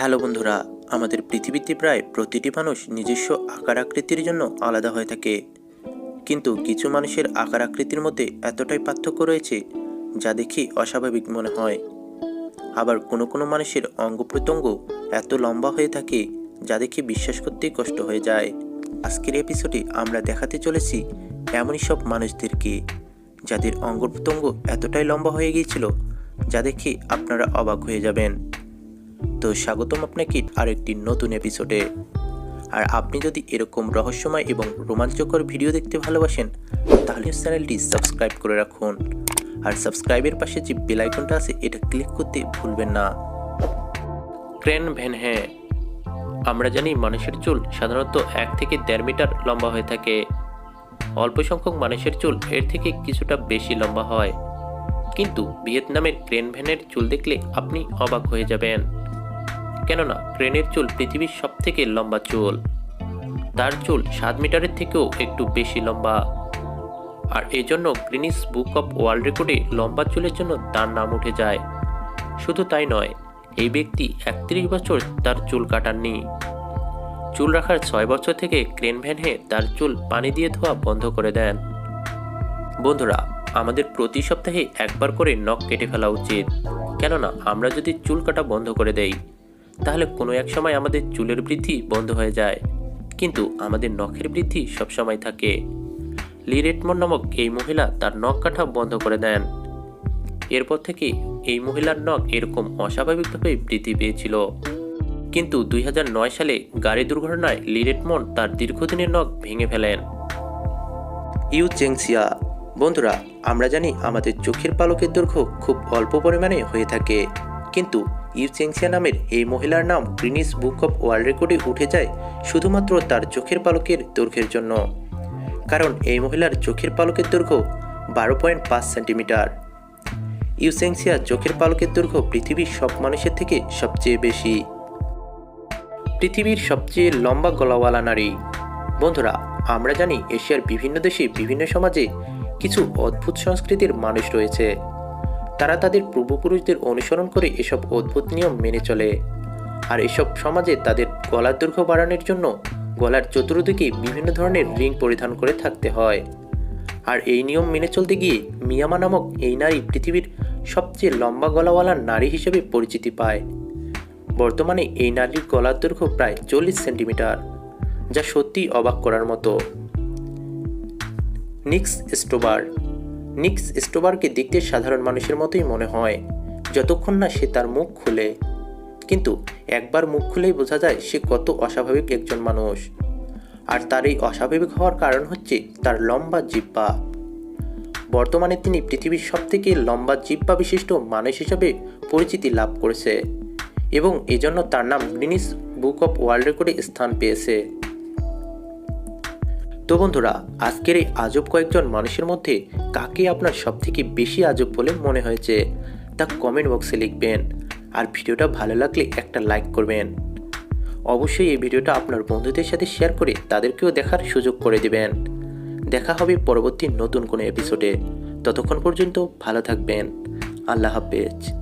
Hello বন্ধুরা, আমাদের পৃথিবীতে প্রায় প্রতিটি মানুষ নিজস্ব আকার আকৃতির জন্য আলাদা হয়ে থাকে। কিন্তু কিছু মানুষের আকার আকৃতির মধ্যে এতটাই পার্থক্য রয়েছে, যা দেখে অস্বাভাবিক মনে হয়। আবার কোনো কোনো মানুষের অঙ্গ প্রত্যঙ্গ এত লম্বা হয়ে থাকে, যা দেখে বিশ্বাস করতেই কষ্ট হয়ে যায়। আজকের এপিসোডে আমরা দেখাতে চলেছি এমনই সব মানুষদেরকে, যাদের অঙ্গ প্রত্যঙ্গ এতটাই লম্বা হয়ে গিয়েছিল, যা দেখে আপনারা অবাক হয়ে যাবেন। তো স্বাগতম আপনাকে আরেকটি নতুন এপিসোডে আর আপনি যদি এরকম রহস্যময় এবং রোমাঞ্চকর ভিডিও দেখতে ভালোবাসেন, তাহলে চ্যানেলটি সাবস্ক্রাইব করে রাখুন। আর সাবস্ক্রাইবের পাশে যে বেল আইকনটা আছে, এটা ক্লিক করতে ভুলবেন না। ক্রেন ভ্যান হ্যাঁ। আমরা জানি মানুষের চুল সাধারণত এক থেকে দেড় মিটার লম্বা হয়ে থাকে। অল্প সংখ্যক মানুষের চুল এর থেকে কিছুটা বেশি লম্বা হয়। কিন্তু ভিয়েতনামের ক্রেন ভ্যানের চুল দেখলে আপনি অবাক হয়ে যাবেন। কেননা ক্রেনের চুল পৃথিবীর সব থেকে লম্বা চুল। তার চুল সাত মিটারের থেকেও একটু বেশি লম্বা। আর এজন্য গ্রিনিস বুক অফ ওয়ার্ল্ড রেকর্ডে লম্বা চুলের জন্য তার নাম উঠে যায়। শুধু তাই নয়, এই ব্যক্তি একত্রিশ বছর তার চুল কাটাননি। চুল রাখার ছয় বছর থেকে ক্রেন ভ্যানে তার চুল পানি দিয়ে ধোয়া বন্ধ করে দেন। বন্ধুরা, আমাদের প্রতি সপ্তাহে একবার করে নখ কেটে ফেলা উচিত। কেননা, আমরা যদি চুল কাটা বন্ধ করে দেই তাহলে কোনো এক সময় আমাদের চুলের বৃদ্ধি বন্ধ হয়ে যায়। কিন্তু আমাদের নখের বৃদ্ধি সবসময় থাকে। লিরেটমন নামক এই মহিলা তার নখ কাটা বন্ধ করে দেন। এরপর থেকে এই মহিলার নখ এরকম অস্বাভাবিকভাবে বৃদ্ধি পেয়েছিল। কিন্তু দুই হাজার নয় সালে গাড়ি দুর্ঘটনায় লিরেটমন তার দীর্ঘদিনের নখ ভেঙে ফেলেন। ইউ চেংসিয়া, বন্ধুরা, আমরা জানি আমাদের চোখের পালকের দৈর্ঘ্য খুব অল্প পরিমাণে হয়ে থাকে। কিন্তু ইউচেংসিয়া নামের এই মহিলার নাম গ্রিনিস বুক অফ ওয়ার্ল্ড রেকর্ডে উঠে যায় শুধুমাত্র তার চোখের পালকের দৈর্ঘ্যের জন্য। কারণ এই মহিলার চোখের পালকের দৈর্ঘ্য বারো পয়েন্ট পাঁচ সেন্টিমিটার। ইউসেংসিয়া চোখের পালকের দৈর্ঘ্য পৃথিবীর সব মানুষের থেকে সবচেয়ে বেশি। পৃথিবীর সবচেয়ে লম্বা গলাওয়ালা নারী। বন্ধুরা, আমরা জানি এশিয়ার বিভিন্ন দেশে বিভিন্ন সমাজে কিছু অদ্ভুত সংস্কৃতির মানুষ রয়েছে। তারা তাদের পূর্বপুরুষদের অনুসরণ করে এসব অদ্ভুত নিয়ম মেনে চলে। আর এসব সমাজে তাদের গলার দৈর্ঘ্য বাড়ানোর জন্য গলার চতুর্দিকে বিভিন্ন ধরনের রিং পরিধান করে থাকতে হয়। আর এই নিয়ম মেনে চলতে গিয়ে মিয়ামা নামক এই নারী পৃথিবীর সবচেয়ে লম্বা গলাওয়ালা নারী হিসেবে পরিচিতি পায়। বর্তমানে এই নারীর গলার দৈর্ঘ্য প্রায় চল্লিশ সেন্টিমিটার, যা সত্যিই অবাক করার মতো। নিক্স স্টোবার নিক্স স্টোবারকে দেখতে সাধারণ মানুষের মতোই মনে হয়, যতক্ষণ না সে তার মুখ খুলে। কিন্তু একবার মুখ খুলেই বোঝা যায় সে কত অস্বাভাবিক একজন মানুষ। আর তার এই অস্বাভাবিক হওয়ার কারণ হচ্ছে তার লম্বা জিব্বা বর্তমানে তিনি পৃথিবীর সবথেকে লম্বা জিব্বা বিশিষ্ট মানুষ হিসেবে পরিচিতি লাভ করেছে এবং এজন্য তার নাম গ্রিনিস বুক অফ ওয়ার্ল্ড রেকর্ডে স্থান পেয়েছে। তো বন্ধুরা, আজকের এই আজব কয়েকজন মানুষের মধ্যে কাকে আপনার সব থেকে বেশি আজব বলে মনে হয়েছে, তা কমেন্ট বক্সে লিখবেন। আর ভিডিওটা ভালো লাগলে একটা লাইক করবেন। অবশ্যই এই ভিডিওটা আপনার বন্ধুদের সাথে শেয়ার করে তাদেরকেও দেখার সুযোগ করে দেবেন। দেখা হবে পরবর্তী নতুন কোনো এপিসোডে ততক্ষণ পর্যন্ত ভালো থাকবেন। আল্লাহ হাফেজ।